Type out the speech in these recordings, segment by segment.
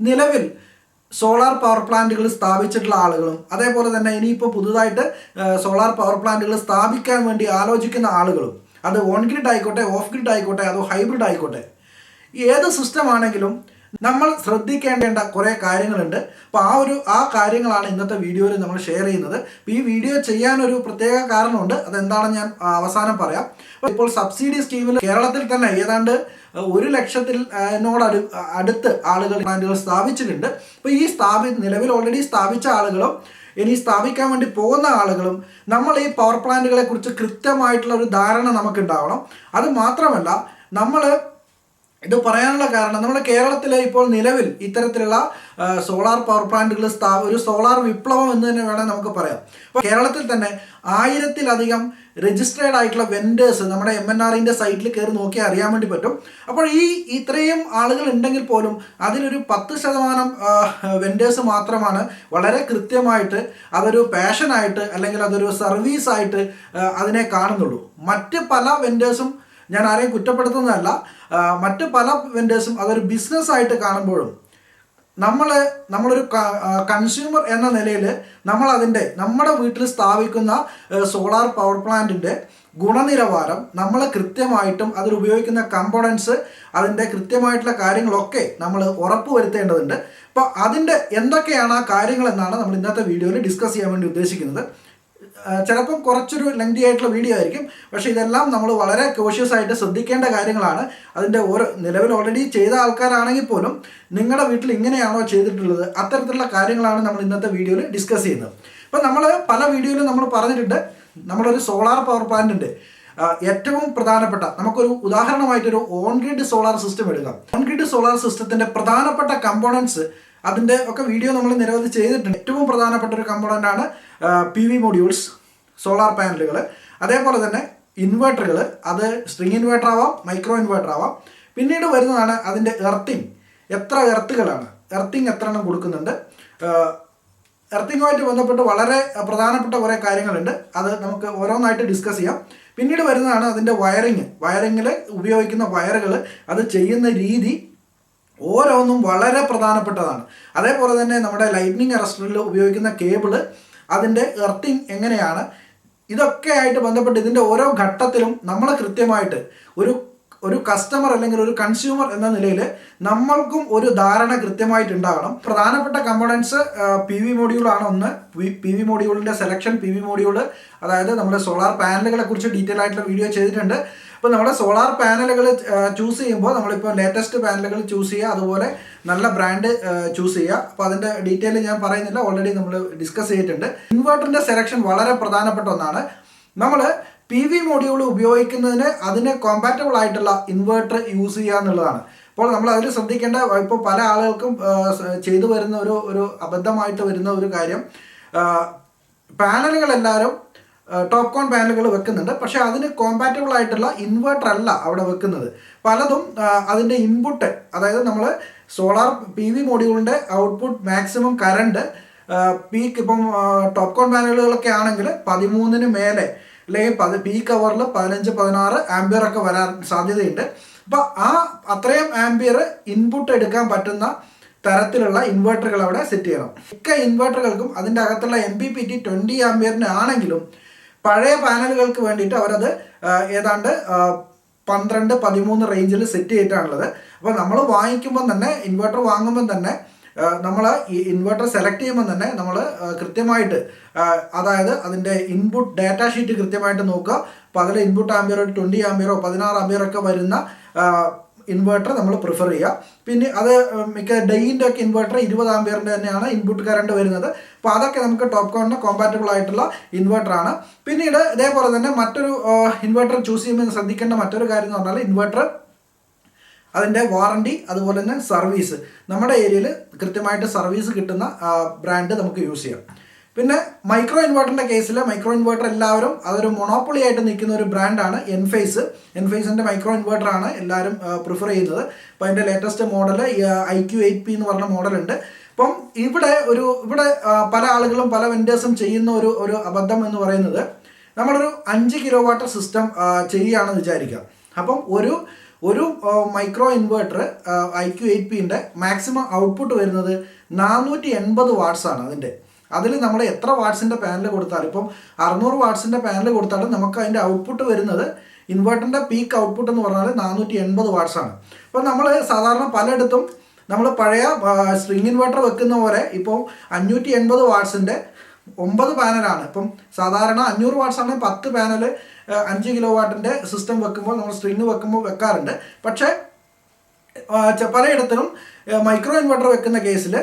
നിലവിൽ solar power പ്ലാന്റുകൾ സ്ഥാപിച്ചിട്ടുള്ള ആളുകളും അതേപോലെ തന്നെ ഇനിയിപ്പോൾ പുതുതായിട്ട് സോളാർ പവർ പ്ലാന്റുകൾ സ്ഥാപിക്കാൻ വേണ്ടി ആലോചിക്കുന്ന ആളുകളും അത് ഓൺ ഗ്രിഡ് ആയിക്കോട്ടെ ഓഫ് ഗ്രിഡ് ആയിക്കോട്ടെ അതോ ഹൈബ്രിഡ് ആയിക്കോട്ടെ ഏത് സിസ്റ്റം ആണെങ്കിലും നമ്മൾ ശ്രദ്ധിക്കേണ്ട കുറേ കാര്യങ്ങളുണ്ട്. അപ്പോൾ ആ ഒരു ആ കാര്യങ്ങളാണ് ഇന്നത്തെ വീഡിയോയിൽ നമ്മൾ ഷെയർ ചെയ്യുന്നത്. ഈ വീഡിയോ ചെയ്യാനൊരു പ്രത്യേക കാരണമുണ്ട്. അതെന്താണെന്ന് ഞാൻ അവസാനം പറയാം. ഇപ്പോൾ സബ്സിഡി സ്കീമിൽ കേരളത്തിൽ തന്നെ ഏതാണ്ട് ഒരു ലക്ഷത്തിൽ എന്നോട് അടു അടുത്ത് ആളുകൾ പ്ലാന്റുകൾ സ്ഥാപിച്ചിട്ടുണ്ട്. അപ്പോൾ ഈ സ്ഥാപി നിലവിൽ ഓൾറെഡി സ്ഥാപിച്ച ആളുകളും ഇനി സ്ഥാപിക്കാൻ വേണ്ടി പോകുന്ന ആളുകളും നമ്മൾ ഈ പവർ പ്ലാന്റുകളെ കുറിച്ച് കൃത്യമായിട്ടുള്ള ഒരു ധാരണ നമുക്ക് ഉണ്ടാവണം അത് മാത്രമല്ല നമ്മൾ ഇത് പറയാനുള്ള കാരണം നമ്മുടെ കേരളത്തിലെ ഇപ്പോൾ നിലവിൽ ഇത്തരത്തിലുള്ള സോളാർ പവർ പ്ലാന്റുകൾ സ്ഥാ ഒരു സോളാർ വിപ്ലവം എന്ന് തന്നെ വേണം നമുക്ക് പറയാം. അപ്പോൾ കേരളത്തിൽ തന്നെ ആയിരത്തിലധികം രജിസ്റ്റേർഡ് ആയിട്ടുള്ള വെൻഡേഴ്സ് നമ്മുടെ എം എൻ ആറിന്റെ സൈറ്റിൽ കയറി നോക്കിയാൽ അറിയാൻ വേണ്ടി പറ്റും. അപ്പോൾ ഈ ഇത്രയും ആളുകൾ ഉണ്ടെങ്കിൽ പോലും അതിലൊരു പത്ത് ശതമാനം വെൻഡേഴ്സ് മാത്രമാണ് വളരെ കൃത്യമായിട്ട് അതൊരു പാഷനായിട്ട് അല്ലെങ്കിൽ അതൊരു സർവീസായിട്ട് അതിനെ കാണുന്നുള്ളൂ. മറ്റ് പല വെൻഡേഴ്സും ഞാൻ ആരെയും കുറ്റപ്പെടുത്തുന്നതല്ല. മറ്റ് പല വെൻഡേഴ്സും അതൊരു ബിസിനസ് ആയിട്ട് കാണുമ്പോഴും നമ്മൾ നമ്മളൊരു കൺസ്യൂമർ എന്ന നിലയിൽ നമ്മൾ അതിന്റെ നമ്മുടെ വീട്ടിൽ സ്ഥാപിക്കുന്ന സോളാർ പവർ പ്ലാന്റിന്റെ ഗുണനിലവാരം നമ്മൾ കൃത്യമായിട്ടും അതിൽ ഉപയോഗിക്കുന്ന കമ്പോണൻസ് അതിന്റെ കൃത്യമായിട്ടുള്ള കാര്യങ്ങളൊക്കെ നമ്മൾ ഉറപ്പ് വരുത്തേണ്ടതുണ്ട്. അപ്പോൾ അതിന്റെ എന്തൊക്കെയാണ് ആ കാര്യങ്ങളെന്നാണ് നമ്മൾ ഇന്നത്തെ വീഡിയോയിൽ ഡിസ്കസ് ചെയ്യാൻ വേണ്ടി ഉദ്ദേശിക്കുന്നത്. ചിലപ്പം കുറച്ചൊരു ലെങ്തി ആയിട്ടുള്ള വീഡിയോ ആയിരിക്കും. പക്ഷേ ഇതെല്ലാം നമ്മൾ വളരെ കോഷ്യസ് ആയിട്ട് ശ്രദ്ധിക്കേണ്ട കാര്യങ്ങളാണ്. അതിന്റെ ഓരോ നിലവിൽ ഓൾറെഡി ചെയ്ത ആൾക്കാരാണെങ്കിൽ പോലും നിങ്ങളുടെ വീട്ടിൽ ഇങ്ങനെയാണോ ചെയ്തിട്ടുള്ളത്? അത്തരത്തിലുള്ള കാര്യങ്ങളാണ് നമ്മൾ ഇന്നത്തെ വീഡിയോയിൽ ഡിസ്കസ് ചെയ്യുന്നത്. അപ്പം നമ്മൾ പല വീഡിയോയിലും നമ്മൾ പറഞ്ഞിട്ടുണ്ട്. നമ്മളൊരു സോളാർ പവർ പ്ലാന്റ് ഉണ്ട്. ഏറ്റവും പ്രധാനപ്പെട്ട നമുക്കൊരു ഉദാഹരണമായിട്ടൊരു ഓൺ ഗ്രിഡ് സോളാർ സിസ്റ്റം എടുക്കാം. ഓൺഗ്രിഡ് സോളാർ സിസ്റ്റത്തിന്റെ പ്രധാനപ്പെട്ട കമ്പോണൻസ് അതിന്റെ ഒക്കെ വീഡിയോ നമ്മൾ നിരവധി ചെയ്തിട്ടുണ്ട്. ഏറ്റവും പ്രധാനപ്പെട്ട ഒരു കമ്പോണന്റ് ആണ് പി വി മൊഡ്യൂൾസ് സോളാർ പാനലുകൾ അതേപോലെ തന്നെ ഇൻവേർട്ടറുകൾ അത് സ്ട്രിങ് ഇൻവേർട്ടർ ആവാം മൈക്രോ ഇൻവേർട്ടർ ആവാം. പിന്നീട് വരുന്നതാണ് അതിന്റെ എർത്തിങ് എത്ര എർത്തുകളാണ് എർത്തിങ് എത്ര എണ്ണം കൊടുക്കുന്നുണ്ട് എർത്തിങ്ങുമായിട്ട് ബന്ധപ്പെട്ട് വളരെ പ്രധാനപ്പെട്ട കുറേ കാര്യങ്ങളുണ്ട്. അത് നമുക്ക് ഓരോന്നായിട്ട് ഡിസ്കസ് ചെയ്യാം. പിന്നീട് വരുന്നതാണ് അതിന്റെ വയറിങ് വയറിങ്ങിൽ ഉപയോഗിക്കുന്ന വയറുകൾ അത് ചെയ്യുന്ന രീതി ഓരോന്നും വളരെ പ്രധാനപ്പെട്ടതാണ്. അതേപോലെ തന്നെ നമ്മുടെ ലൈറ്റ്നിങ് അറസ്റ്ററിൽ ഉപയോഗിക്കുന്ന കേബിൾ അതിന്റെ എർത്തിങ് എങ്ങനെയാണ്? ഇതൊക്കെ ആയിട്ട് ബന്ധപ്പെട്ട് ഇതിന്റെ ഓരോ ഘട്ടത്തിലും നമ്മൾ കൃത്യമായിട്ട് ഒരു ഒരു കസ്റ്റമർ അല്ലെങ്കിൽ ഒരു കൺസ്യൂമർ എന്ന നിലയിൽ നമ്മൾക്കും ഒരു ധാരണ കൃത്യമായിട്ട് ഉണ്ടാകണം പ്രധാനപ്പെട്ട കമ്പോണൻസ് പി വി മോഡ്യൂളാണ് ഒന്ന്. പി വി മോഡ്യൂളിന്റെ സെലക്ഷൻ പി വി മോഡ്യൂൾ അതായത് നമ്മുടെ സോളാർ പാനലുകളെ കുറിച്ച് ഡീറ്റെയിൽ ആയിട്ടുള്ള വീഡിയോ ചെയ്തിട്ടുണ്ട്. അപ്പോൾ നമ്മുടെ സോളാർ പാനലുകൾ ചൂസ് ചെയ്യുമ്പോൾ നമ്മളിപ്പോൾ ലേറ്റസ്റ്റ് പാനലുകൾ ചൂസ് ചെയ്യുക അതുപോലെ നല്ല ബ്രാൻഡ് ചൂസ് ചെയ്യുക. അപ്പോൾ അതിന്റെ ഡീറ്റെയിൽ ഞാൻ പറയുന്നില്ല ഓൾറെഡി നമ്മൾ ഡിസ്കസ് ചെയ്തിട്ടുണ്ട്. ഇൻവെർട്ടറിന്റെ സെലക്ഷൻ വളരെ പ്രധാനപ്പെട്ട ഒന്നാണ്. നമ്മൾ പി വി മൊഡ്യൂൾ ഉപയോഗിക്കുന്നതിന് അതിന് കോമ്പാറ്റബിൾ ആയിട്ടുള്ള ഇൻവെർട്ടർ യൂസ് ചെയ്യുക എന്നുള്ളതാണ്. അപ്പോൾ നമ്മൾ അതിൽ ശ്രദ്ധിക്കേണ്ട ഇപ്പോൾ പല ആളുകൾക്കും ചെയ്തു വരുന്ന ഒരു ഒരു അബദ്ധമായിട്ട് വരുന്ന ഒരു കാര്യം പാനലുകൾ എല്ലാവരും ടോപ്പ് കോൺ പാനലുകൾ വെക്കുന്നുണ്ട്. പക്ഷേ അതിന് കോമ്പാറ്റബിൾ ആയിട്ടുള്ള ഇൻവെർട്ടർ അല്ല അവിടെ വെക്കുന്നത്. പലതും അതിന്റെ ഇൻപുട്ട് അതായത് നമ്മൾ സോളാർ പി വി മോഡ്യൂളിന്റെ ഔട്ട്പുട്ട് മാക്സിമം കറണ്ട് പീക്ക് ഇപ്പം ടോപ്പ് കോൺ പാനലുകളൊക്കെ ആണെങ്കിൽ പതിമൂന്നിന് മേലെ അല്ലെങ്കിൽ പതി പീക്ക് അവറിൽ പതിനഞ്ച് പതിനാറ് ആംബിയർ ഒക്കെ വരാൻ സാധ്യതയുണ്ട്. അപ്പോൾ ആ അത്രയും ആംബിയർ ഇൻപുട്ട് എടുക്കാൻ പറ്റുന്ന തരത്തിലുള്ള ഇൻവെർട്ടറുകൾ അവിടെ സെറ്റ് ചെയ്യണം. മിക്ക ഇൻവെർട്ടറുകൾക്കും അതിന്റെ അകത്തുള്ള M P P T twenty ആംബിയറിന് ആണെങ്കിലും പഴയ പാനലുകൾക്ക് വേണ്ടിയിട്ട് അവരത് ഏതാണ്ട് പന്ത്രണ്ട് പതിമൂന്ന് റേഞ്ചിൽ സെറ്റ് ചെയ്തിട്ടാണുള്ളത്. അപ്പോൾ നമ്മൾ വാങ്ങിക്കുമ്പോൾ തന്നെ ഇൻവെർട്ടർ വാങ്ങുമ്പോൾ തന്നെ നമ്മൾ ഈ ഇൻവെർട്ടർ സെലക്ട് ചെയ്യുമ്പോൾ തന്നെ നമ്മൾ കൃത്യമായിട്ട് അതായത് അതിന്റെ ഇൻപുട്ട് ഡാറ്റ ഷീറ്റ് കൃത്യമായിട്ട് നോക്കുക. പകൽ ഇൻപുട്ട് ആമ്പിയറോ ട്വന്റി ആമ്പിയറോ പതിനാറ് ആമ്പിയറൊക്കെ വരുന്ന ഇൻവെർട്ടർ നമ്മൾ പ്രിഫർ ചെയ്യുക പിന്നെ അത് മിക്ക ഡെയിന്റെ ഒക്കെ ഇൻവേർട്ടർ ഇരുപത് ആംബിയറിന്റെ തന്നെയാണ് ഇൻപുട്ട് കറണ്ട് വരുന്നത്. അപ്പോൾ അതൊക്കെ നമുക്ക് ടോപ്പ് കോണിന് കോമ്പാറ്റബിൾ ആയിട്ടുള്ള ഇൻവേർട്ടറാണ് പിന്നീട് ഇതേപോലെ തന്നെ മറ്റൊരു ഇൻവേർട്ടർ ചൂസ് ചെയ്യുമ്പോൾ ശ്രദ്ധിക്കേണ്ട മറ്റൊരു കാര്യം എന്ന് പറഞ്ഞാൽ ഇൻവേർട്ടർ അതിന്റെ വാറണ്ടി അതുപോലെ തന്നെ സർവീസ് നമ്മുടെ ഏരിയയിൽ കൃത്യമായിട്ട് സർവീസ് കിട്ടുന്ന ബ്രാൻഡ് നമുക്ക് യൂസ് ചെയ്യാം. പിന്നെ മൈക്രോ ഇൻവെർട്ടറിന്റെ കേസിൽ മൈക്രോ ഇൻവെർട്ടർ എല്ലാവരും അതൊരു മൊണോപ്പൊളി ആയിട്ട് നിൽക്കുന്ന ഒരു ബ്രാൻഡാണ് എൻഫേസ് എൻഫേസിന്റെ മൈക്രോ ഇൻവെർട്ടർ ആണ് എല്ലാവരും പ്രിഫർ ചെയ്യുന്നത്. അപ്പോൾ അതിന്റെ latest model I Q eight P എന്ന് പറഞ്ഞ മോഡലുണ്ട് അപ്പം ഇവിടെ ഒരു ഇവിടെ പല ആളുകളും പല വെൻഡേഴ്സും ചെയ്യുന്ന ഒരു ഒരു അബദ്ധം എന്ന് പറയുന്നത് നമ്മളൊരു അഞ്ച് കിലോ വാട്ടർ സിസ്റ്റം ചെയ്യുകയാണെന്ന് വിചാരിക്കുക അപ്പം ഒരു ഒരു micro inverter I Q eight പിന്റെ മാക്സിമം ഔട്ട്പുട്ട് വരുന്നത് നാനൂറ്റി എൺപത് വാട്ട്സാണ് അതിന്റെ അതിൽ നമ്മൾ എത്ര വാട്ട്സിന്റെ പാനൽ കൊടുത്താലും ഇപ്പം അറുന്നൂറ് വാട്ട്സിന്റെ പാനൽ കൊടുത്താലും നമുക്ക് അതിന്റെ ഔട്ട്പുട്ട് വരുന്നത് ഇൻവെർട്ടറിന്റെ പീക്ക് ഔട്ട്പുട്ട് എന്ന് പറഞ്ഞാൽ നാനൂറ്റി എൺപത് ആണ് അപ്പോൾ നമ്മൾ സാധാരണ പലയിടത്തും നമ്മൾ പഴയ സ്ട്രിങ് ഇൻവെർട്ടർ വെക്കുന്ന പോലെ ഇപ്പോൾ അഞ്ഞൂറ്റി എൺപത് വാട്ട്സിന്റെ ഒമ്പത് പാനലാണ്. ഇപ്പം സാധാരണ അഞ്ഞൂറ് വാട്ട്സ് ആണെങ്കിൽ പത്ത് പാനൽ അഞ്ച് കിലോ വാട്ടിന്റെ സിസ്റ്റം വെക്കുമ്പോൾ നമ്മൾ സ്ട്രിങ് വെക്കുമ്പോൾ വെക്കാറുണ്ട്. പക്ഷേ പലയിടത്തിലും മൈക്രോ ഇൻവെർട്ടർ വെക്കുന്ന കേസിൽ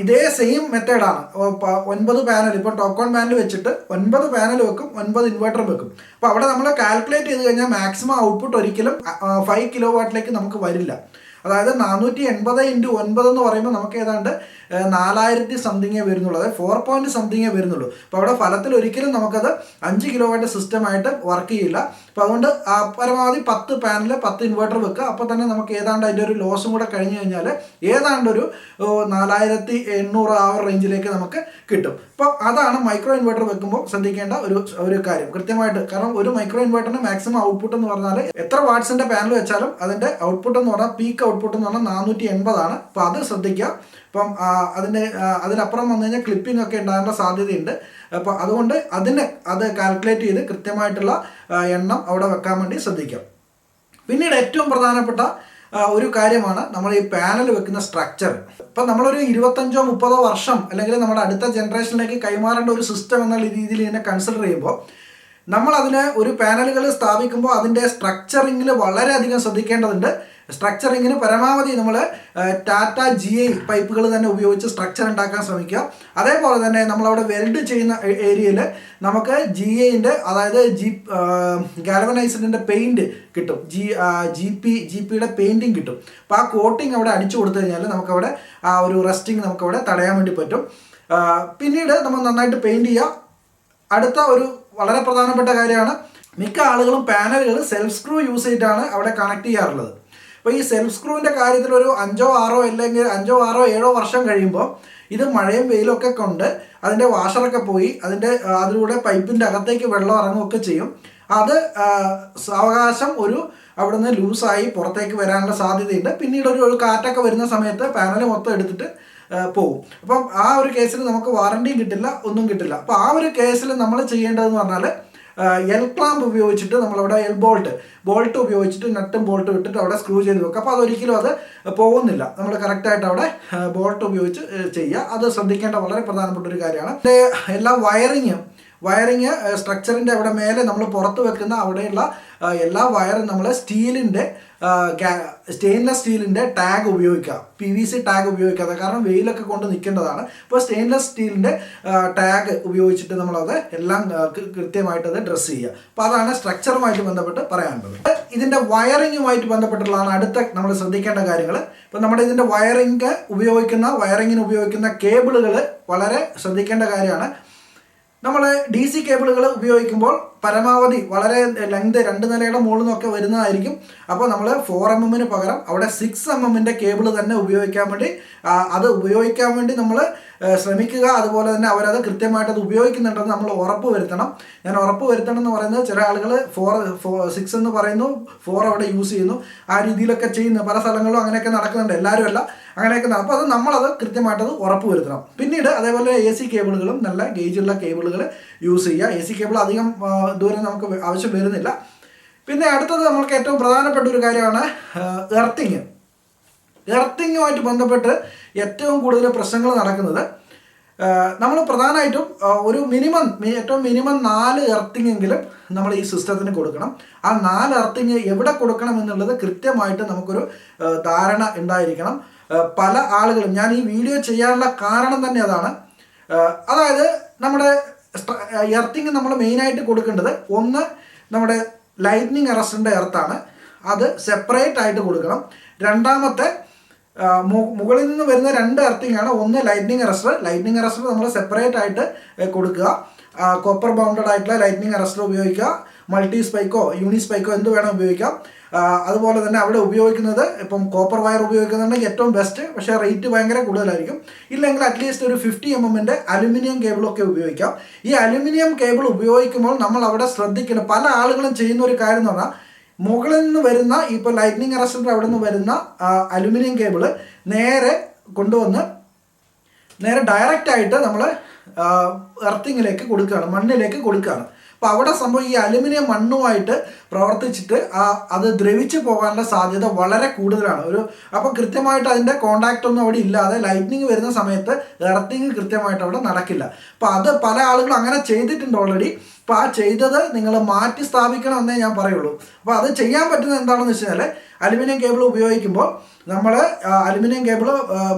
ഇതേ സെയിം മെത്തേഡാണ് ഒൻപത് പാനൽ ഇപ്പോൾ ടോക്കോൺ പാനൽ വെച്ചിട്ട് ഒൻപത് പാനൽ വെക്കും ഒൻപത് ഇൻവെർട്ടർ വെക്കും. അപ്പോൾ അവിടെ നമ്മൾ കാൽക്കുലേറ്റ് ചെയ്ത് കഴിഞ്ഞാൽ മാക്സിമം ഔട്ട്പുട്ട് ഒരിക്കലും ഫൈവ് കിലോ വാട്ടിലേക്ക് നമുക്ക് വരില്ല. അതായത് നാനൂറ്റി എൺപത് ഇന്റു ഒൻപത് എന്ന് പറയുമ്പോൾ നമുക്ക് ഏതാണ്ട് നാലായിരത്തി സംതിങ്ങേ വരുന്നുള്ളൂ അതായത് ഫോർ പോയിന്റ് സംതിങ്ങേ വരുന്നുള്ളൂ. അപ്പോൾ അവിടെ ഫലത്തിൽ ഒരിക്കലും നമുക്കത് അഞ്ച് കിലോ വാട്ട് സിസ്റ്റമായിട്ട് വർക്ക് ചെയ്യില്ല. അപ്പോൾ അതുകൊണ്ട് പരമാവധി പത്ത് പാനൽ പത്ത് ഇൻവെർട്ടർ വെക്കുക അപ്പോൾ തന്നെ നമുക്ക് ഏതാണ്ട് അതിന്റെ ഒരു ലോസും കൂടെ കഴിഞ്ഞ് കഴിഞ്ഞാൽ ഏതാണ്ട് ഒരു നാലായിരത്തി എണ്ണൂറ് ആ റേഞ്ചിലേക്ക് നമുക്ക് കിട്ടും. അപ്പോൾ അതാണ് മൈക്രോ ഇൻവെർട്ടർ വെക്കുമ്പോൾ ശ്രദ്ധിക്കേണ്ട ഒരു ഒരു കാര്യം. കൃത്യമായിട്ട് കാരണം ഒരു മൈക്രോ ഇൻവെർട്ടറിന് മാക്സിമം ഔട്ട്പുട്ട് എന്ന് പറഞ്ഞാൽ എത്ര വാട്ട്സിന്റെ പാനൽ വെച്ചാലും അതിന്റെ ഔട്ട്പുട്ട് എന്ന് പറഞ്ഞാൽ പീക്ക് ഔട്ട്പുട്ട് എന്ന് പറഞ്ഞാൽ നാനൂറ്റി എൺപതാണ്. അപ്പോൾ അത് ശ്രദ്ധിക്കുക. അപ്പം അതിന്റെ അതിനപ്പുറം വന്നു കഴിഞ്ഞാൽ ക്ലിപ്പിംഗ് ഒക്കെ ഉണ്ടാകാനുള്ള സാധ്യതയുണ്ട്. അപ്പോൾ അതുകൊണ്ട് അതിന് അത് കാൽക്കുലേറ്റ് ചെയ്ത് കൃത്യമായിട്ടുള്ള എണ്ണം അവിടെ വെക്കാൻ വേണ്ടി ശ്രദ്ധിക്കാം. പിന്നീട് ഏറ്റവും പ്രധാനപ്പെട്ട ഒരു കാര്യമാണ് നമ്മൾ ഈ പാനൽ വെക്കുന്ന സ്ട്രക്ചർ ഇപ്പം നമ്മളൊരു ഇരുപത്തഞ്ചോ മുപ്പതോ വർഷം അല്ലെങ്കിൽ നമ്മുടെ അടുത്ത ജനറേഷനിലേക്ക് കൈമാറേണ്ട ഒരു സിസ്റ്റം എന്നുള്ള രീതിയിൽ ഇതിനെ കൺസിഡർ ചെയ്യുമ്പോൾ നമ്മൾ അതിന് ഒരു പാനലുകൾ സ്ഥാപിക്കുമ്പോൾ അതിന്റെ സ്ട്രക്ചറിങ്ങിൽ വളരെയധികം ശ്രദ്ധിക്കേണ്ടതുണ്ട്. സ്ട്രക്ചറിങ്ങിന് പരമാവധി നമ്മൾ ടാറ്റ ജി ഐ പൈപ്പുകൾ തന്നെ ഉപയോഗിച്ച് സ്ട്രക്ചർ ഉണ്ടാക്കാൻ ശ്രമിക്കുക. അതേപോലെ തന്നെ നമ്മളവിടെ വെൽഡ് ചെയ്യുന്ന ഏരിയയിൽ നമുക്ക് ജി ഐന്റെ അതായത് ജി ഗാലവനൈസിന്റെ പെയിന്റ് കിട്ടും. ജി ജി പി ജി പിയുടെ പെയിന്റിങ് കിട്ടും. അപ്പോൾ ആ കോട്ടിങ് അവിടെ അടിച്ചു കൊടുത്തു കഴിഞ്ഞാൽ നമുക്കവിടെ ആ ഒരു റെസ്റ്റിംഗ് നമുക്കവിടെ തടയാൻ വേണ്ടി പറ്റും. പിന്നീട് നമ്മൾ നന്നായിട്ട് പെയിന്റ് ചെയ്യുക. അടുത്ത ഒരു വളരെ പ്രധാനപ്പെട്ട കാര്യമാണ് മിക്ക ആളുകളും പാനലുകൾ സെൽഫ് സ്ക്രൂ യൂസ് ചെയ്തിട്ടാണ് അവിടെ കണക്ട് ചെയ്യാറുള്ളത്. അപ്പോൾ ഈ സെൽഫ് സ്ക്രൂവിന്റെ കാര്യത്തിൽ ഒരു അഞ്ചോ ആറോ അല്ലെങ്കിൽ അഞ്ചോ ആറോ ഏഴോ വർഷം കഴിയുമ്പോൾ ഇത് മഴയും വെയിലൊക്കെ കൊണ്ട് അതിന്റെ വാഷറൊക്കെ പോയി അതിന്റെ അതിലൂടെ പൈപ്പിന്റെ അകത്തേക്ക് വെള്ളം ഇറങ്ങുകയൊക്കെ ചെയ്യും. അത് അവകാശം ഒരു അവിടുന്ന് ലൂസായി പുറത്തേക്ക് വരാനുള്ള സാധ്യതയുണ്ട്. പിന്നീട് ഒരു ഒരു കാറ്റൊക്കെ വരുന്ന സമയത്ത് പാനൽ മൊത്തം എടുത്തിട്ട് പോകും അപ്പം ആ ഒരു കേസിൽ നമുക്ക് വാറണ്ടിയും കിട്ടില്ല ഒന്നും കിട്ടില്ല. അപ്പോൾ ആ ഒരു കേസിൽ നമ്മൾ ചെയ്യേണ്ടതെന്ന് പറഞ്ഞാൽ എൽ ക്ലാമ്പ് ഉപയോഗിച്ചിട്ട് നമ്മളവിടെ എൽ ബോൾട്ട് ബോൾട്ട് ഉപയോഗിച്ചിട്ട് നട്ടും ബോൾട്ടും ഇട്ടിട്ട് അവിടെ സ്ക്രൂ ചെയ്ത് വെക്കുക അപ്പോൾ അതൊരിക്കലും അത് പോകുന്നില്ല. നമ്മൾ കറക്റ്റായിട്ട് അവിടെ ബോൾട്ട് ഉപയോഗിച്ച് ചെയ്യുക അത് ശ്രദ്ധിക്കേണ്ട വളരെ പ്രധാനപ്പെട്ട ഒരു കാര്യമാണ്. എല്ലാ വയറിങ്ങും വയറിങ് സ്ട്രക്ചറിന്റെ അവിടെ മേലെ നമ്മൾ പുറത്ത് വെക്കുന്ന അവിടെയുള്ള എല്ലാ വയറും നമ്മൾ സ്റ്റീലിന്റെ സ്റ്റെയിൻലെസ് സ്റ്റീലിന്റെ ടാഗ് ഉപയോഗിക്കാം. പി വി സി ടാഗ് ഉപയോഗിക്കാതെ. കാരണം വെയിലൊക്കെ കൊണ്ട് നിൽക്കേണ്ടതാണ്. അപ്പോൾ സ്റ്റെയിൻലെസ് സ്റ്റീലിന്റെ ടാഗ് ഉപയോഗിച്ചിട്ട് നമ്മളത് എല്ലാം കൃത്യമായിട്ട് അത് ഡ്രസ്സ് ചെയ്യുക. അപ്പോൾ അതാണ് സ്ട്രക്ചറുമായിട്ട് ബന്ധപ്പെട്ട് പറയാനുള്ളത്. ഇതിന്റെ വയറിങ്ങുമായിട്ട് ബന്ധപ്പെട്ടുള്ളതാണ് അടുത്ത നമ്മൾ ശ്രദ്ധിക്കേണ്ട കാര്യങ്ങൾ ഇപ്പോൾ നമ്മുടെ ഇതിന്റെ വയറിങ് ഉപയോഗിക്കുന്ന വയറിങ്ങിന് ഉപയോഗിക്കുന്ന കേബിളുകൾ വളരെ ശ്രദ്ധിക്കേണ്ട കാര്യമാണ്. നമ്മൾ ഡി സി കേബിളുകൾ ഉപയോഗിക്കുമ്പോൾ പരമാവധി വളരെ ലെങ്ത് രണ്ട് നിലയുടെ മുകളിൽ നിന്നൊക്കെ വരുന്നതായിരിക്കും അപ്പോൾ നമ്മൾ ഫോർ എം എമ്മിന് പകരം അവിടെ സിക്സ് എം എമ്മിന്റെ കേബിൾ തന്നെ ഉപയോഗിക്കാൻ വേണ്ടി അത് ഉപയോഗിക്കാൻ വേണ്ടി നമ്മൾ ശ്രമിക്കുക. അതുപോലെ തന്നെ അവരത് കൃത്യമായിട്ട് അത് ഉപയോഗിക്കുന്നുണ്ടെന്ന് നമ്മൾ ഉറപ്പ് വരുത്തണം. ഞാൻ ഉറപ്പ് വരുത്തണം എന്ന് പറയുന്നത് ചില ആളുകൾ ഫോർ സിക്സ് എന്ന് പറയുന്നു ഫോർ അവിടെ യൂസ് ചെയ്യുന്നു. ആ രീതിയിലൊക്കെ ചെയ്യുന്നു പല സ്ഥലങ്ങളിലും അങ്ങനെയൊക്കെ നടക്കുന്നുണ്ട്. എല്ലാവരും അല്ല. അങ്ങനെയൊക്കെ അപ്പോൾ അത് നമ്മളത് കൃത്യമായിട്ടത് ഉറപ്പ് വരുത്തണം. പിന്നീട് അതേപോലെ എ സി കേബിളുകളും നല്ല ഗേജുള്ള കേബിളുകൾ യൂസ് ചെയ്യുക. എ സി കേബിൾ അധികം ദൂരം നമുക്ക് ആവശ്യം വരുന്നില്ല. പിന്നെ അടുത്തത് നമുക്ക് ഏറ്റവും പ്രധാനപ്പെട്ട ഒരു കാര്യമാണ് എർത്തിങ് എർത്തിങ്ങുമായിട്ട് ബന്ധപ്പെട്ട് ഏറ്റവും കൂടുതൽ പ്രശ്നങ്ങൾ നടക്കുന്നത് നമ്മൾ പ്രധാനമായിട്ടും ഒരു മിനിമം ഏറ്റവും മിനിമം നാല് എർത്തിങ് എങ്കിലും നമ്മൾ ഈ സിസ്റ്റത്തിന് കൊടുക്കണം. ആ നാല് എർത്തിങ് എവിടെ കൊടുക്കണം എന്നുള്ളത് കൃത്യമായിട്ട് നമുക്കൊരു ധാരണ ഉണ്ടായിരിക്കണം. പല ആളുകളും ഞാൻ ഈ വീഡിയോ ചെയ്യാനുള്ള കാരണം തന്നെ അതാണ്. അതായത് നമ്മുടെ എർത്തിങ് നമ്മൾ മെയിനായിട്ട് കൊടുക്കേണ്ടത് ഒന്ന് നമ്മുടെ ലൈറ്റ്നിങ് അറസ്റ്റിന്റെ എർത്താണ്. അത് സെപ്പറേറ്റ് ആയിട്ട് കൊടുക്കണം. രണ്ടാമത്തെ മുകളിൽ നിന്ന് വരുന്ന രണ്ട് എർത്തിങ് ആണ് ഒന്ന് ലൈറ്റ്നിങ് അറസ്റ്റർ ലൈറ്റ്നിങ് അറസ്റ്റർ നമ്മൾ സെപ്പറേറ്റ് ആയിട്ട് കൊടുക്കുക. കോപ്പർ ബൗണ്ടഡ് ആയിട്ടുള്ള ലൈറ്റ്നിങ് അറസ്റ്റർ ഉപയോഗിക്കുക. മൾട്ടി സ്പൈക്കോ യൂണി സ്പൈക്കോ എന്ത് വേണം ഉപയോഗിക്കാം. അതുപോലെ തന്നെ അവിടെ ഉപയോഗിക്കുന്നത് ഇപ്പം കോപ്പർ വയർ ഉപയോഗിക്കുന്നുണ്ടെങ്കിൽ ഏറ്റവും ബെസ്റ്റ് പക്ഷേ റേറ്റ് ഭയങ്കര കൂടുതലായിരിക്കും. ഇല്ലെങ്കിൽ അറ്റ്ലീസ്റ്റ് ഒരു ഫിഫ്റ്റി എം എമ്മിന്റെ അലുമിനിയം കേബിളൊക്കെ ഉപയോഗിക്കാം. ഈ അലുമിനിയം കേബിൾ ഉപയോഗിക്കുമ്പോൾ നമ്മൾ അവിടെ ശ്രദ്ധിക്കണം. പല ആളുകളും ചെയ്യുന്ന ഒരു കാര്യം എന്ന് പറഞ്ഞാൽ മുകളിൽ നിന്ന് വരുന്ന ഇപ്പോൾ ലൈറ്റ്നിങ് അറസ്റ്റർ അവിടെ നിന്ന് വരുന്ന അലുമിനിയം കേബിൾ നേരെ കൊണ്ടുവന്ന് നേരെ ഡയറക്റ്റ് ആയിട്ട് നമ്മൾ എർത്തിങ്ങിലേക്ക് കൊടുക്കുകയാണ് മണ്ണിലേക്ക് കൊടുക്കുകയാണ്. അപ്പോൾ അവിടെ സംഭവം ഈ അലുമിനിയം മണ്ണുമായിട്ട് പ്രവർത്തിച്ചിട്ട് ആ അത് ദ്രവിച്ചു പോകാനുള്ള സാധ്യത വളരെ കൂടുതലാണ്. ഒരു അപ്പോൾ കൃത്യമായിട്ട് അതിന്റെ കോണ്ടാക്ട് ഒന്നും അവിടെ ഇല്ലാതെ ലൈറ്റ്നിങ് വരുന്ന സമയത്ത് എർത്തിങ് കൃത്യമായിട്ട് അവിടെ നടക്കില്ല. അപ്പോൾ അത് പല ആളുകളും അങ്ങനെ ചെയ്തിട്ടുണ്ട് ഓൾറെഡി അപ്പോൾ ആ ചെയ്തത് നിങ്ങൾ മാറ്റി സ്ഥാപിക്കണം എന്നേ ഞാൻ പറയുള്ളൂ. അപ്പോൾ അത് ചെയ്യാൻ പറ്റുന്നത് എന്താണെന്ന് വെച്ച് കഴിഞ്ഞാൽ അലുമിനിയം കേബിൾ ഉപയോഗിക്കുമ്പോൾ നമ്മൾ അലുമിനിയം കേബിൾ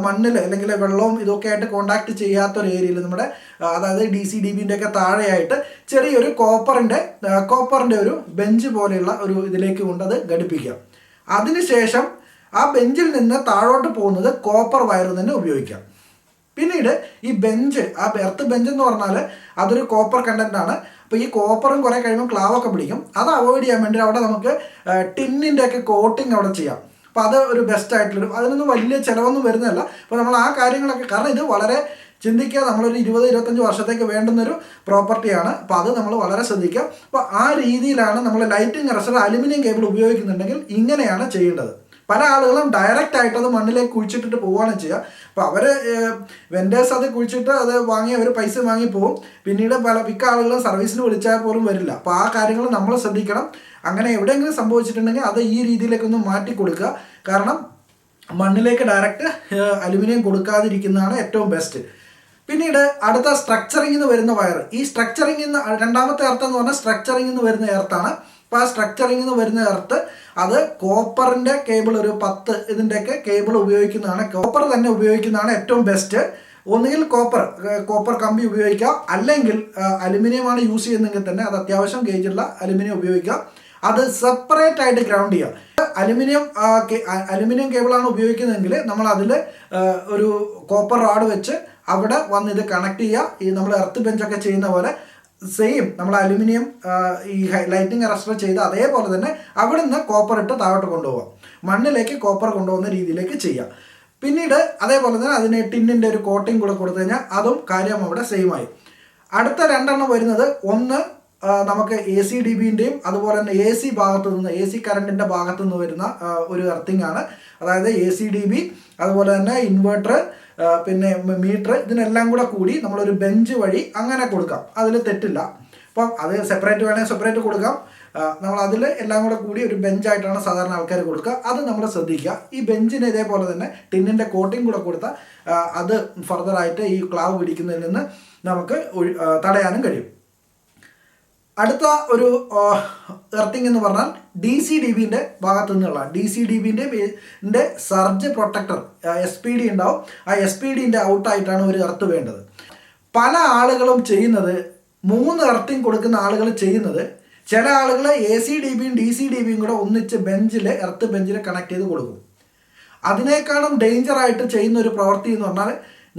മണ്ണിൽ അല്ലെങ്കിൽ വെള്ളവും ഇതൊക്കെ ആയിട്ട് കോണ്ടാക്ട് ചെയ്യാത്ത ഒരു ഏരിയയിൽ നമ്മുടെ അതായത് ഡി സി ഡി ബിന്റെ ഒക്കെ താഴെയായിട്ട് ചെറിയൊരു കോപ്പറിന്റെ കോപ്പറിന്റെ ഒരു ബെഞ്ച് പോലെയുള്ള ഒരു ഇതിലേക്ക് കൊണ്ടത് ഘടിപ്പിക്കാം അതിനുശേഷം ആ ബെഞ്ചിൽ നിന്ന് താഴോട്ട് പോകുന്നത് കോപ്പർ വയർ തന്നെ ഉപയോഗിക്കാം. പിന്നീട് ഈ ബെഞ്ച് ആ എർത്ത് ബെഞ്ച് എന്ന് പറഞ്ഞാൽ അതൊരു കോപ്പർ കണ്ടന്റ് ആണ്. അപ്പോൾ ഈ കോപ്പറും കുറേ കഴിയുമ്പോൾ ക്ലാവൊക്കെ പിടിക്കും. അത് അവോയ്ഡ് ചെയ്യാൻ വേണ്ടി അവിടെ നമുക്ക് ടിന്നിന്റെ ഒക്കെ കോട്ടിങ് അവിടെ ചെയ്യാം. അപ്പോൾ അത് ഒരു ബെസ്റ്റ് ആയിട്ടുള്ളൊരു അതിനൊന്നും വലിയ ചിലവൊന്നും വരുന്നതല്ല. അപ്പോൾ നമ്മൾ ആ കാര്യങ്ങളൊക്കെ കാരണം ഇത് വളരെ ചിന്തിക്കുക നമ്മളൊരു ഇരുപത് ഇരുപത്തഞ്ച് വർഷത്തേക്ക് വേണ്ടുന്നൊരു പ്രോപ്പർട്ടിയാണ്. അപ്പോൾ അത് നമ്മൾ വളരെ ശ്രദ്ധിക്കുക. അപ്പോൾ ആ രീതിയിലാണ് നമ്മൾ ലൈറ്റിംഗ് അറസ്റ്റർ അലുമിനിയം കേബിൾ ഉപയോഗിക്കുന്നുണ്ടെങ്കിൽ ഇങ്ങനെയാണ് ചെയ്യേണ്ടത്. പല ആളുകളും ഡയറക്റ്റ് ആയിട്ട് അത് മണ്ണിലേക്ക് കുഴിച്ചിട്ടിട്ട് പോവുകയാണ് ചെയ്യുക. അപ്പോൾ അവർ വെൻഡേഴ്സ് അത് കുഴിച്ചിട്ട് അത് വാങ്ങി അവർ പൈസ വാങ്ങി പോകും പിന്നീട് പല മിക്ക ആളുകളും സർവീസിന് വിളിച്ചാൽ പോലും വരില്ല. അപ്പോൾ ആ കാര്യങ്ങൾ നമ്മൾ ശ്രദ്ധിക്കണം. അങ്ങനെ എവിടെയെങ്കിലും സംഭവിച്ചിട്ടുണ്ടെങ്കിൽ അത് ഈ രീതിയിലേക്കൊന്ന് മാറ്റി കൊടുക്കുക. കാരണം മണ്ണിലേക്ക് ഡയറക്റ്റ് അലുമിനിയം കൊടുക്കാതിരിക്കുന്നതാണ് ഏറ്റവും ബെസ്റ്റ് പിന്നീട് അടുത്ത സ്ട്രക്ചറിംഗ് എന്ന് വരുന്ന വയർ ഈ സ്ട്രക്ചറിംഗ് എന്ന് രണ്ടാമത്തെ എർത്ത് എന്ന് പറഞ്ഞാൽ സ്ട്രക്ചറിംഗ് എന്ന് വരുന്ന എർത്താണ് അപ്പോൾ ആ സ്ട്രക്ചറിംഗ് എന്ന് വരുന്ന എർത്ത് അത് കോപ്പറിന്റെ കേബിൾ ഒരു പത്ത് ഇതിന്റെയൊക്കെ കേബിൾ ഉപയോഗിക്കുന്നതാണ്. കോപ്പർ തന്നെ ഉപയോഗിക്കുന്നതാണ് ഏറ്റവും ബെസ്റ്റ് ഒന്നുകിൽ കോപ്പർ കോപ്പർ കമ്പി ഉപയോഗിക്കാം. അല്ലെങ്കിൽ അലുമിനിയമാണ് യൂസ് ചെയ്യുന്നതെങ്കിൽ തന്നെ അത് അത്യാവശ്യം ഗേജുള്ള അലുമിനിയം ഉപയോഗിക്കാം. അത് സെപ്പറേറ്റ് ആയിട്ട് ഗ്രൗണ്ട് ചെയ്യുക അലുമിനിയം അലുമിനിയം കേബിളാണ് ഉപയോഗിക്കുന്നതെങ്കിൽ നമ്മൾ അതിൽ ഒരു കോപ്പർ റോഡ് വെച്ച് അവിടെ വന്ന് ഇത് കണക്ട് ചെയ്യുക ഈ നമ്മൾ എർത്ത് ബെഞ്ചൊക്കെ ചെയ്യുന്ന പോലെ സെയിം നമ്മൾ അലുമിനിയം ഈ ലൈറ്റിംഗ് അറസ്റ്റർ ചെയ്ത് അതേപോലെ തന്നെ അവിടെ നിന്ന് കോപ്പർ ഇട്ട് താഴോട്ട് കൊണ്ടുപോകാം മണ്ണിലേക്ക് കോപ്പർ കൊണ്ടുപോകുന്ന രീതിയിലേക്ക് ചെയ്യാം. പിന്നീട് അതേപോലെ തന്നെ അതിന് ടിന്നിന്റെ ഒരു കോട്ടിംഗ് കൂടെ കൊടുത്തു കഴിഞ്ഞാൽ അതും കാര്യം അവിടെ സെയിം ആയി. അടുത്ത രണ്ടെണ്ണം വരുന്നത് ഒന്ന് നമുക്ക് എ സി ഡി ബിന്റെയും അതുപോലെ തന്നെ എ സി ഭാഗത്തു നിന്ന് എ സി കറണ്ടിന്റെ ഭാഗത്തു നിന്ന് വരുന്ന ഒരു എർത്തിങ് ആണ്. അതായത് എ സി ഡി ബി അതുപോലെ തന്നെ ഇൻവെർട്ടർ പിന്നെ മീറ്റർ ഇതിനെല്ലാം കൂടെ കൂടി നമ്മളൊരു ബെഞ്ച് വഴി അങ്ങനെ കൊടുക്കാം. അതിൽ തെറ്റില്ല. അപ്പം അത് സെപ്പറേറ്റ് വേണമെങ്കിൽ സെപ്പറേറ്റ് കൊടുക്കാം. നമ്മൾ അതിൽ എല്ലാം കൂടെ കൂടി ഒരു ബെഞ്ചായിട്ടാണ് സാധാരണ ആൾക്കാർ കൊടുക്കുക. അത് നമ്മൾ ശ്രദ്ധിക്കുക. ഈ ബെഞ്ചിന് ഇതേപോലെ തന്നെ ടിന്നിന്റെ കോട്ടിംഗ് കൂടെ കൊടുത്താൽ അത് ഫർദറായിട്ട് ഈ ക്ലാവ് പിടിക്കുന്നതിൽ നിന്ന് നമുക്ക് തടയാനും കഴിയും. അടുത്ത ഒരു എർത്തിങ് എന്ന് പറഞ്ഞാൽ ഡി സി ഡി ബിന്റെ ഭാഗത്തു നിന്നുള്ള D C D ബിന്റെ surge protector S P D ഉണ്ടാവും. ആ എസ് പി ഡിന്റെ ഔട്ടായിട്ടാണ് ഒരു എർത്ത് വേണ്ടത്. പല ആളുകളും ചെയ്യുന്നത് മൂന്ന് എർത്തിങ് കൊടുക്കുന്ന ആളുകൾ ചെയ്യുന്നത് ചില ആളുകൾ എ സി ഡി ബിയും ഡി സി ഡി ബിയും കൂടെ ഒന്നിച്ച് ബെഞ്ചിൽ എർത്ത് ബെഞ്ചിൽ കണക്ട് ചെയ്ത് കൊടുക്കും. അതിനേക്കാളും ഡേഞ്ചറായിട്ട് ചെയ്യുന്ന ഒരു പ്രവൃത്തി എന്ന് പറഞ്ഞാൽ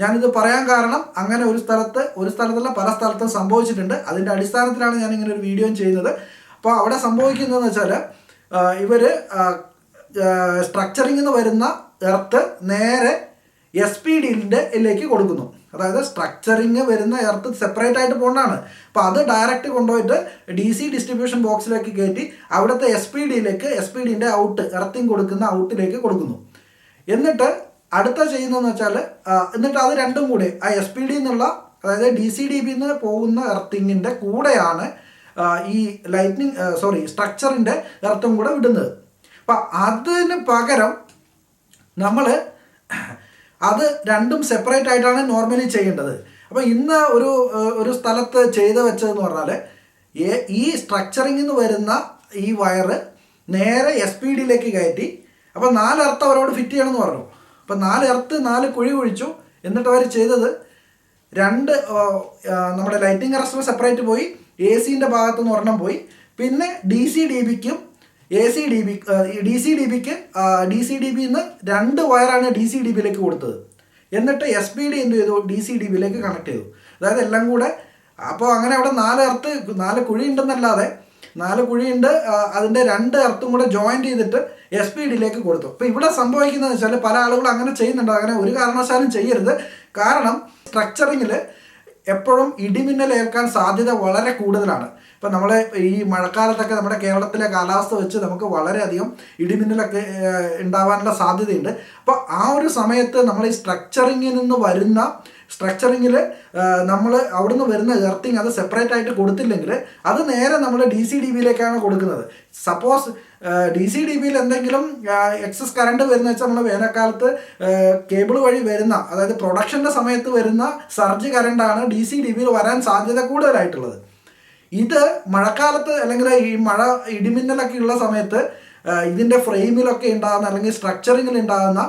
ഞാനിത് പറയാൻ കാരണം അങ്ങനെ ഒരു സ്ഥലത്ത് ഒരു സ്ഥലത്തല്ല പല സ്ഥലത്തും സംഭവിച്ചിട്ടുണ്ട്. അതിന്റെ അടിസ്ഥാനത്തിലാണ് ഞാൻ ഇങ്ങനെ ഒരു വീഡിയോ ചെയ്യുന്നത്. അപ്പോൾ അവിടെ സംഭവിക്കുന്നതെന്ന് വെച്ചാൽ ഇവർ സ്ട്രക്ചറിംഗ് എന്ന് വരുന്ന എർത്ത് നേരെ എസ് പി ഡിന്റെ ലേക്ക് കൊടുക്കുന്നു. അതായത് സ്ട്രക്ചറിങ് വരുന്ന എർത്ത് സെപ്പറേറ്റ് ആയിട്ട് പോകേണ്ടതാണ് അപ്പോൾ അത് ഡയറക്റ്റ് കൊണ്ടുപോയിട്ട് ഡി സി ഡിസ്ട്രിബ്യൂഷൻ ബോക്സിലേക്ക് കയറ്റി അവിടുത്തെ എസ് പി ഡിയിലേക്ക് എസ് പി ഡിന്റെ ഔട്ട് എർത്തിങ് കൊടുക്കുന്ന ഔട്ടിലേക്ക് കൊടുക്കുന്നു. എന്നിട്ട് അടുത്ത ചെയ്യുന്നതെന്ന് വെച്ചാൽ എന്നിട്ട് അത് രണ്ടും കൂടെ ആ എസ് പി ഡി എന്നുള്ള അതായത് ഡി സി ഡി ബിന്ന് പോകുന്ന എർത്തിങ്ങിന്റെ കൂടെയാണ് ഈ ലൈറ്റ്നിങ് സോറി സ്ട്രക്ചറിന്റെ എർത്തും കൂടെ വിടുന്നത്. അപ്പം അതിന് പകരം നമ്മൾ അത് രണ്ടും സെപ്പറേറ്റ് ആയിട്ടാണ് നോർമലി ചെയ്യേണ്ടത്. അപ്പോൾ ഇന്ന് ഒരു ഒരു സ്ഥലത്ത് ചെയ്ത് വെച്ചതെന്ന് പറഞ്ഞാൽ ഈ സ്ട്രക്ചറിങ്ങിൽ നിന്ന് വരുന്ന ഈ വയറ് നേരെ എസ് പി ഡിയിലേക്ക് കയറ്റി അപ്പോൾ നാലർത്ഥം അവരോട് ഫിറ്റ് ചെയ്യണമെന്ന് പറഞ്ഞു. അപ്പോൾ നാല് എർത്ത് നാല് കുഴി കുഴിച്ചു. എന്നിട്ട് അവർ ചെയ്തത് രണ്ട് നമ്മുടെ ലൈറ്റിംഗ് അറസ്റ്റർ സെപ്പറേറ്റ് പോയി. എ സിന്റെ ഭാഗത്തു നിന്ന് ഒരെണ്ണം പോയി. പിന്നെ D C D ബിക്കും A C D B D C D ബിക്ക് ഡി സി ഡി ബിന്ന് രണ്ട് വയറാണ് ഡി സി ഡി ബിയിലേക്ക് കൊടുത്തത്. എന്നിട്ട് എസ് പി ഡി എന്ത് ചെയ്തു? ഡി സി ഡി ബിയിലേക്ക് കണക്ട് ചെയ്തു. അതായത് എല്ലാം കൂടെ അപ്പോൾ അങ്ങനെ അവിടെ നാല് എർത്ത് നാല് കുഴി ഉണ്ടെന്നല്ലാതെ നാല് കുഴിയുണ്ട്. അതിന്റെ രണ്ട് എർത്തും കൂടെ ജോയിന്റ് ചെയ്തിട്ട് എസ് പി ഡിയിലേക്ക് കൊടുത്തു. അപ്പോൾ ഇവിടെ സംഭവിക്കുന്നത് വെച്ചാൽ പല ആളുകളും അങ്ങനെ ചെയ്യുന്നുണ്ട്. അങ്ങനെ ഒരു കാരണവശാലും ചെയ്യരുത്. കാരണം സ്ട്രക്ചറിങ്ങിൽ എപ്പോഴും ഇടിമിന്നൽ ഏൽക്കാൻ സാധ്യത വളരെ കൂടുതലാണ്. ഇപ്പം നമ്മൾ ഈ മഴക്കാലത്തൊക്കെ നമ്മുടെ കേരളത്തിലെ കാലാവസ്ഥ വെച്ച് നമുക്ക് വളരെയധികം ഇടിമിന്നലൊക്കെ ഉണ്ടാവാനുള്ള സാധ്യതയുണ്ട്. അപ്പോൾ ആ ഒരു സമയത്ത് നമ്മൾ ഈ സ്ട്രക്ചറിങ്ങിൽ നിന്ന് വരുന്ന സ്ട്രക്ചറിങ്ങിൽ നമ്മൾ അവിടുന്ന് വരുന്ന എർത്തിങ് അത് സെപ്പറേറ്റ് ആയിട്ട് കൊടുത്തില്ലെങ്കിൽ അത് നേരെ നമ്മൾ ഡി സി ഡി ബിയിലേക്കാണ് കൊടുക്കുന്നത്. സപ്പോസ് ഡി സി ഡി ബിയിൽ എന്തെങ്കിലും എക്സസ് കറണ്ട് വരുന്ന വെച്ചാൽ നമ്മൾ വേനൽക്കാലത്ത് കേബിൾ വഴി വരുന്ന അതായത് പ്രൊഡക്ഷന്റെ സമയത്ത് വരുന്ന സർജ് കറണ്ടാണ് ഡി സി ഡി ബിയിൽ വരാൻ സാധ്യത കൂടുതലായിട്ടുള്ളത്. ഇത് മഴക്കാലത്ത് അല്ലെങ്കിൽ ഈ മഴ ഇടിമിന്നലൊക്കെ ഉള്ള സമയത്ത് ഇതിന്റെ ഫ്രെയിമിലൊക്കെ ഉണ്ടാകുന്ന അല്ലെങ്കിൽ സ്ട്രക്ചറിങ്ങിൽ ഉണ്ടാകുന്ന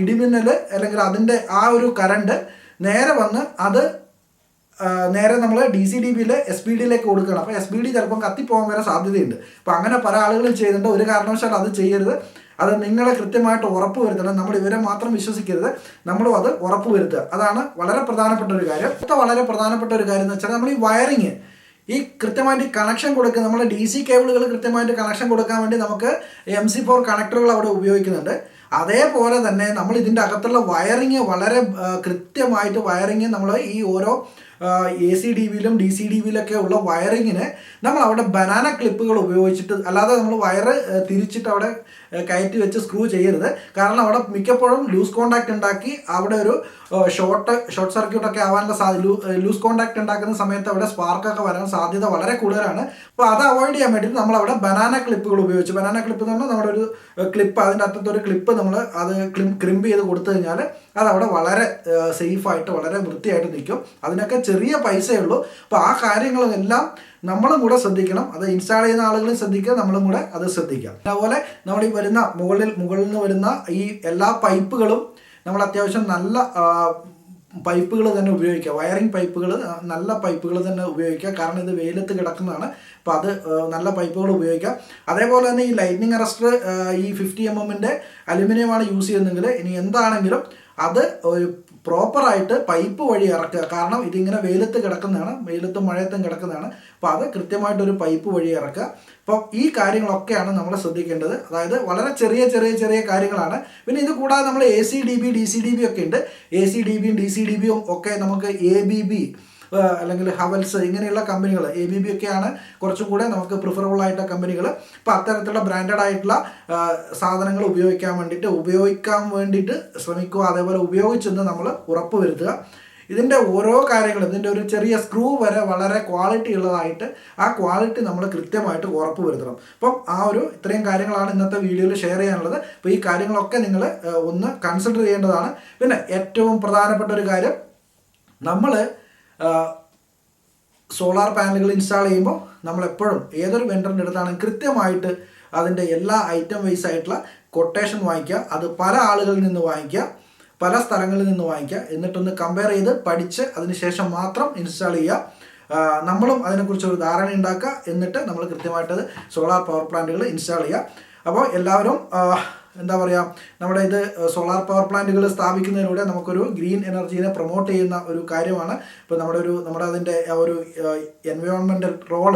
ഇടിമിന്നൽ അല്ലെങ്കിൽ അതിന്റെ ആ ഒരു കറണ്ട് നേരെ വന്ന് അത് നേരെ നമ്മൾ ഡി സി ഡി ബിയിൽ എസ് ബി ഡിയിലേക്ക് കൊടുക്കണം അപ്പോൾ എസ് ബി ഡി ചിലപ്പം കത്തിപ്പോകാൻ വരെ സാധ്യതയുണ്ട്. അപ്പോൾ അങ്ങനെ പല ആളുകളും ചെയ്യുന്നുണ്ട്. ഒരു കാരണവശാലും അത് ചെയ്യരുത്. അത് നിങ്ങളെ കൃത്യമായിട്ട് ഉറപ്പ് വരുത്തണം. നമ്മൾ ഇവരെ മാത്രം വിശ്വസിക്കരുത്. നമ്മളും അത് ഉറപ്പ് വരുത്തുക. അതാണ് വളരെ പ്രധാനപ്പെട്ട ഒരു കാര്യം. അടുത്ത വളരെ പ്രധാനപ്പെട്ട ഒരു കാര്യം എന്ന് വെച്ചാൽ നമ്മൾ ഈ വയറിങ് ഈ കൃത്യമായിട്ട് കണക്ഷൻ കൊടുക്കുക. നമ്മൾ ഡി സി കേബിളുകൾ കൃത്യമായിട്ട് കണക്ഷൻ കൊടുക്കാൻ വേണ്ടി നമുക്ക് എം സി ഫോർ കണക്ടറുകൾ അവിടെ ഉപയോഗിക്കുന്നുണ്ട്. അതേപോലെ തന്നെ നമ്മൾ ഇതിന്റെ അകത്തുള്ള വയറിങ് വളരെ കൃത്യമായിട്ട് വയറിങ് നമ്മൾ ഈ ഓരോ എ സി ഡി വിയിലും ഡി സി ഡി വിയിലൊക്കെ ഉള്ള വയറിങ്ങിന് നമ്മൾ അവിടെ ബനാന ക്ലിപ്പുകൾ ഉപയോഗിച്ചിട്ട് അല്ലാതെ നമ്മൾ വയറ് തിരിച്ചിട്ട് അവിടെ കയറ്റി വെച്ച് സ്ക്രൂ ചെയ്യരുത്. കാരണം അവിടെ മിക്കപ്പോഴും ലൂസ് കോണ്ടാക്ട് ഉണ്ടാക്കി അവിടെ ഒരു ഷോർട്ട് ഷോർട്ട് സർക്യൂട്ട് ഒക്കെ ആവാനുള്ള സാധ്യത ലൂസ് കോണ്ടാക്ട് ഉണ്ടാക്കുന്ന സമയത്ത് അവിടെ സ്പാർക്കൊക്കെ വരാൻ സാധ്യത വളരെ കൂടുതലാണ്. അപ്പോൾ അത് അവോയ്ഡ് ചെയ്യാൻ വേണ്ടിയിട്ട് നമ്മൾ അവിടെ ബനാന ക്ലിപ്പുകൾ ഉപയോഗിച്ചു. ബനാന ക്ലിപ്പ് എന്ന് പറഞ്ഞാൽ നമ്മുടെ ഒരു ക്ലിപ്പ് അതിന്റെ ഒരു ക്ലിപ്പ് നമ്മൾ അത് ക്ലിം ക്രിമ്പ് ചെയ്ത് കൊടുത്തു കഴിഞ്ഞാൽ അത് അവിടെ വളരെ സേഫായിട്ട് വളരെ വൃത്തിയായിട്ട് നിൽക്കും. അതിനൊക്കെ ചെറിയ പൈസയേ ഉള്ളൂ. അപ്പോൾ ആ കാര്യങ്ങളെല്ലാം നമ്മളും കൂടെ ശ്രദ്ധിക്കണം. അത് ഇൻസ്റ്റാൾ ചെയ്യുന്ന ആളുകളും ശ്രദ്ധിക്കുക നമ്മളും കൂടെ അത് ശ്രദ്ധിക്കാം അതുപോലെ നമ്മൾ ഈ വരുന്ന മുകളിൽ മുകളിൽ നിന്ന് വരുന്ന ഈ എല്ലാ പൈപ്പുകളും നമ്മൾ അത്യാവശ്യം നല്ല പൈപ്പുകൾ തന്നെ ഉപയോഗിക്കുക. വയറിംഗ് പൈപ്പുകൾ നല്ല പൈപ്പുകൾ തന്നെ ഉപയോഗിക്കുക. കാരണം ഇത് വെയിലത്ത് കിടക്കുന്നതാണ്. അപ്പോൾ അത് നല്ല പൈപ്പുകൾ ഉപയോഗിക്കുക. അതേപോലെ തന്നെ ഈ ലൈറ്റ്നിങ് അറസ്റ്റർ ഈ ഫിഫ്റ്റി എം എമ്മിന്റെ അലുമിനിയമാണ് യൂസ് ചെയ്യുന്നതെങ്കിൽ ഇനി എന്താണെങ്കിലും അത് ഒരു പ്രോപ്പറായിട്ട് പൈപ്പ് വഴി ഇറക്കുക. കാരണം ഇതിങ്ങനെ വെയിലത്ത് കിടക്കുന്നതാണ് വെയിലത്തും മഴയത്തും കിടക്കുന്നതാണ്. അപ്പോൾ അത് കൃത്യമായിട്ട് ഒരു പൈപ്പ് വഴി ഇറക്കുക. അപ്പോൾ ഈ കാര്യങ്ങളൊക്കെയാണ് നമ്മൾ ശ്രദ്ധിക്കേണ്ടത്. അതായത് വളരെ ചെറിയ ചെറിയ ചെറിയ കാര്യങ്ങളാണ്. പിന്നെ ഇത് കൂടാതെ നമ്മൾ A C D B D C D B ഒക്കെ ഉണ്ട്. എ സി ഡി ബിയും ഡി സി ഡി ബിയും ഒക്കെ നമുക്ക് എ ബി ബി അല്ലെങ്കിൽ ഹവൽസ് ഇങ്ങനെയുള്ള കമ്പനികൾ എ ബി ബി ഒക്കെയാണ് കുറച്ചും കൂടെ നമുക്ക് പ്രിഫറബിൾ ആയിട്ടുള്ള കമ്പനികൾ. അപ്പോൾ അത്തരത്തിലുള്ള ബ്രാൻഡഡ് ആയിട്ടുള്ള സാധനങ്ങൾ ഉപയോഗിക്കാൻ വേണ്ടിയിട്ട് ഉപയോഗിക്കാൻ വേണ്ടിയിട്ട് ശ്രമിക്കുക അതേപോലെ ഉപയോഗിച്ചെന്ന് നമ്മൾ ഉറപ്പ് വരുത്തുക. ഇതിന്റെ ഓരോ കാര്യങ്ങളും ഇതിന്റെ ഒരു ചെറിയ സ്ക്രൂ വരെ വളരെ ക്വാളിറ്റി ഉള്ളതായിട്ട് ആ ക്വാളിറ്റി നമ്മൾ കൃത്യമായിട്ട് ഉറപ്പ് വരുത്തണം. അപ്പം ആ ഒരു ഇത്രയും കാര്യങ്ങളാണ് ഇന്നത്തെ വീഡിയോയിൽ ഷെയർ ചെയ്യാനുള്ളത്. അപ്പോൾ ഈ കാര്യങ്ങളൊക്കെ നിങ്ങൾ ഒന്ന് കൺസിഡർ ചെയ്യേണ്ടതാണ്. പിന്നെ ഏറ്റവും പ്രധാനപ്പെട്ട ഒരു കാര്യം നമ്മൾ സോളാർ പാനലുകൾ ഇൻസ്റ്റാൾ ചെയ്യുമ്പോൾ നമ്മൾ എപ്പോഴും ഏതൊരു വെണ്ടറിന്റെ അടുത്താണെങ്കിൽ കൃത്യമായിട്ട് അതിന്റെ എല്ലാ ഐറ്റം വൈസ് ആയിട്ടുള്ള കൊട്ടേഷൻ വാങ്ങിക്കുക. അത് പല ആളുകളിൽ നിന്ന് വാങ്ങിക്കുക പല സ്ഥലങ്ങളിൽ നിന്ന് വാങ്ങിക്കുക. എന്നിട്ടൊന്ന് കമ്പയർ ചെയ്ത് പഠിച്ച് അതിനുശേഷം മാത്രം ഇൻസ്റ്റാൾ ചെയ്യുക. നമ്മളും അതിനെക്കുറിച്ച് ഒരു ധാരണ ഉണ്ടാക്കുക. എന്നിട്ട് നമ്മൾ കൃത്യമായിട്ട് സോളാർ പവർ പ്ലാന്റുകൾ ഇൻസ്റ്റാൾ ചെയ്യുക. അപ്പോൾ എല്ലാവരും എന്താ പറയുക നമ്മുടെ ഇത് സോളാർ പവർ പ്ലാന്റുകൾ സ്ഥാപിക്കുന്നതിലൂടെ നമുക്കൊരു ഗ്രീൻ എനർജീനെ പ്രൊമോട്ട് ചെയ്യുന്ന ഒരു കാര്യമാണ്. ഇപ്പോൾ നമ്മുടെ ഒരു നമ്മുടെ അതിന്റെ ഒരു എൻവയോൺമെന്റൽ റോൾ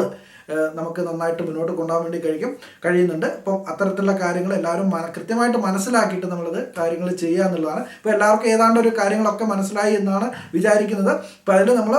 നമുക്ക് നന്നായിട്ട് മുന്നോട്ട് കൊണ്ടുപോകാൻ വേണ്ടി കഴിക്കും കഴിയുന്നുണ്ട്. അപ്പം അത്തരത്തിലുള്ള കാര്യങ്ങൾ എല്ലാവരും കൃത്യമായിട്ട് മനസ്സിലാക്കിയിട്ട് നമ്മളത് കാര്യങ്ങൾ ചെയ്യുക എന്നുള്ളതാണ്. ഇപ്പോൾ എല്ലാവർക്കും ഏതാണ്ട് ഒരു കാര്യങ്ങളൊക്കെ മനസ്സിലായി എന്നാണ് വിചാരിക്കുന്നത്. അപ്പോൾ അതിൽ നമ്മൾ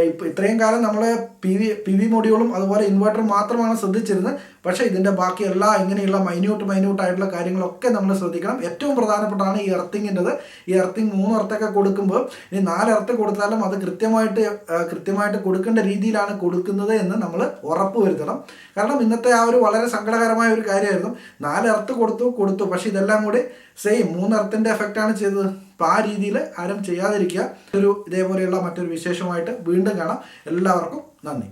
ഇപ്പം ഇത്രയും കാലം നമ്മൾ പി വി പി വി മൊഡ്യൂളും അതുപോലെ ഇൻവെർട്ടർ മാത്രമാണ് ശ്രദ്ധിച്ചിരുന്നത്. പക്ഷേ ഇതിന്റെ ബാക്കി എല്ലാ ഇങ്ങനെയുള്ള മൈന്യൂട്ട് മൈന്യൂട്ട് ആയിട്ടുള്ള കാര്യങ്ങളൊക്കെ നമ്മൾ ശ്രദ്ധിക്കണം. ഏറ്റവും പ്രധാനപ്പെട്ടാണ് ഈ എർത്തിങ്ങിന്റെത് ഈ എർത്തിങ് മൂന്ന് എർത്തൊക്കെ കൊടുക്കുമ്പോൾ ഇനി നാല് എർത്ത് കൊടുത്താലും അത് കൃത്യമായിട്ട് കൃത്യമായിട്ട് കൊടുക്കേണ്ട രീതിയിലാണ് കൊടുക്കുന്നത് എന്ന് നമ്മൾ ഉറപ്പ് വരുത്തണം. കാരണം ഇന്നത്തെ ആ ഒരു വളരെ സങ്കടകരമായ ഒരു കാര്യമായിരുന്നു. നാല് എർത്ത് കൊടുത്തു കൊടുത്തു. പക്ഷേ ഇതെല്ലാം കൂടി സെയിം മൂന്ന് എർത്തിന്റെ എഫക്റ്റാണ് ചെയ്തത്. അപ്പോൾ ആ രീതിയിൽ ആരും ചെയ്യാതിരിക്കുക. ഒരു ഇതേപോലെയുള്ള മറ്റൊരു വിശേഷമായിട്ട് വീണ്ടും കാണാം. എല്ലാവർക്കും നന്ദി.